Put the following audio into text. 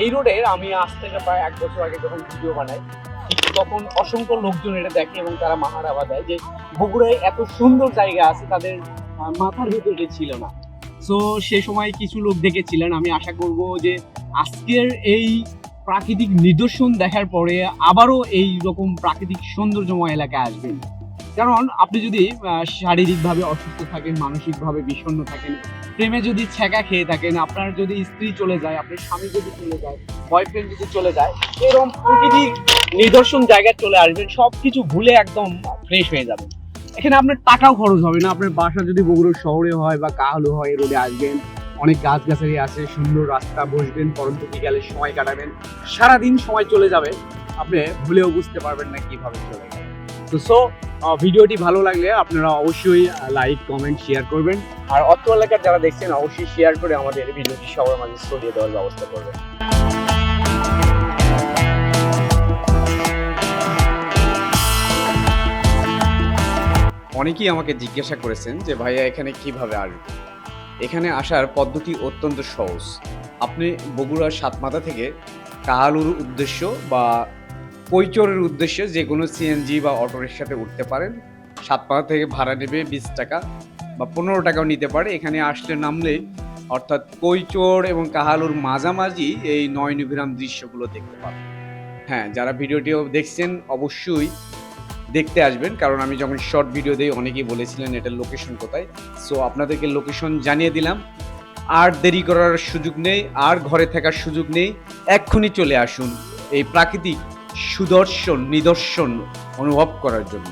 এই রোডের আমি আজ থেকে প্রায় এক বছর আগে যখন ভিডিও বানাই তখন অসংখ্য লোকজন এটা দেখে এবং তারা মাহারাবা দেয় যে বগুড়ায় এত সুন্দর জায়গা আছে, তাদের মাথার ভিতরে ছিল না। সো সে সময় কিছু লোক দেখেছিলেন, আমি আশা করব যে আজকের এই প্রাকৃতিক নিদর্শন দেখার পরে আবারও এই রকম প্রাকৃতিক সৌন্দর্যময় এলাকায় আসবেন কারণ আপনি যদি শারীরিকভাবে অসুস্থ থাকেন, মানসিকভাবে বিষণ্ণ থাকেন, প্রেমে যদি ছ্যাঁকা খেয়ে থাকেন, আপনার যদি স্ত্রী চলে যায়, আপনার স্বামী যদি চলে যায় বয়ফ্রেন্ড যদি চলে যায়, এরকম প্রকৃতির নিদর্শন জায়গায় চলে আসবেন সব কিছু ভুলে একদম ফ্রেশ হয়ে যাবেন। এখানে আপনার টাকাও খরচ হবে না, আপনার বাসা যদি বগুড়ো শহরে হয় বা কাহলো হয় রোডে আসবেন, অনেক গাছ গাছগাছালি আছে, সুন্দর রাস্তা, বসবেন, পরন্ত বিকালে সময় কাটাবেন, সারাদিন সময় চলে যাবে, আপনি ভুলেও বুঝতে পারবেন না কীভাবে চলে যাবে তো সো ভিডিওটি ভালো লাগলে আপনারা অবশ্যই লাইক কমেন্ট শেয়ার করবেন। আর অত্র এলাকার যারা দেখছেন, অবশ্যই শেয়ার করে আমাদের ভিডিওটি সবার মাঝে ছড়িয়ে দেওয়ার ব্যবস্থা করবেন। অনেকেই আমাকে জিজ্ঞাসা করেছেন যে, ভাইয়া, এখানে কীভাবে আসবে? এখানে আসার পদ্ধতি অত্যন্ত সহজ। আপনি বগুড়ার সাতমাথা থেকে কাহালুর উদ্দেশ্য বা কৈচরের উদ্দেশ্যে যে কোনো সিএনজি বা অটো রিক্সাতে উঠতে পারেন। সাতমাথা থেকে ভাড়া নেবে বিশ টাকা বা পনেরো টাকাও নিতে পারে। এখানে আসলে নামলে অর্থাৎ কৈচর এবং কাহালুর মাঝামাঝি এই নয় দৃশ্যগুলো দেখতে পাবেন। হ্যাঁ যারা ভিডিওটিও দেখছেন অবশ্যই দেখতে আসবেন। কারণ আমি যখন শর্ট ভিডিও দিই, অনেকেই বলেছিলেন এটার লোকেশন কোথায়। সো আপনাদেরকে লোকেশন জানিয়ে দিলাম। আর দেরি করার সুযোগ নেই, আর ঘরে থাকার সুযোগ নেই। এক্ষুনি চলে আসুন এই প্রাকৃতিক সুদর্শন নিদর্শন অনুভব করার জন্য।